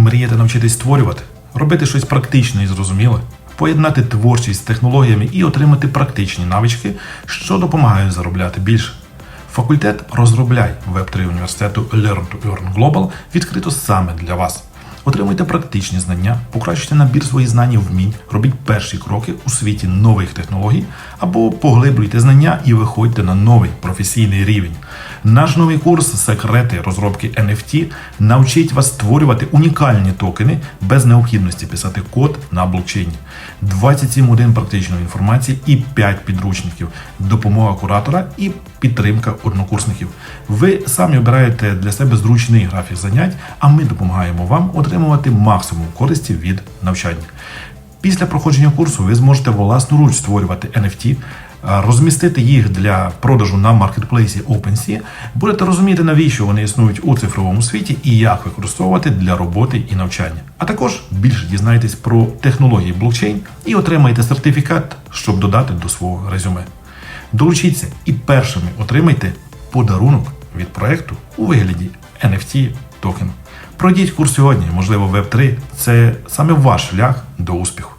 Мрієте навчитись створювати, робити щось практичне і зрозуміле, поєднати творчість з технологіями і отримати практичні навички, що допомагають заробляти більше. Факультет розробляй веб 3 університету Learn to Earn Global відкрито саме для вас. Отримуйте практичні знання, покращуйте набір своїх знань і вмінь, робіть перші кроки у світі нових технологій або поглиблюйте знання і виходьте на новий професійний рівень. Наш новий курс Секрети розробки NFT навчить вас створювати унікальні токени без необхідності писати код на блокчейні. 27 годин практичної інформації і 5 підручників, допомога куратора і підтримка однокурсників. Ви самі обираєте для себе зручний графік занять, а ми допомагаємо вам отримувати максимум користі від навчання. Після проходження курсу ви зможете власноруч створювати NFT, розмістити їх для продажу на маркетплейсі OpenSea, будете розуміти, навіщо вони існують у цифровому світі і як використовувати для роботи і навчання. А також більше дізнаєтесь про технології блокчейн і отримаєте сертифікат, щоб додати до свого резюме. Долучіться і першими отримайте подарунок від проекту у вигляді NFT токену. Пройдіть курс сьогодні, можливо, Web3 це саме ваш шлях до успіху.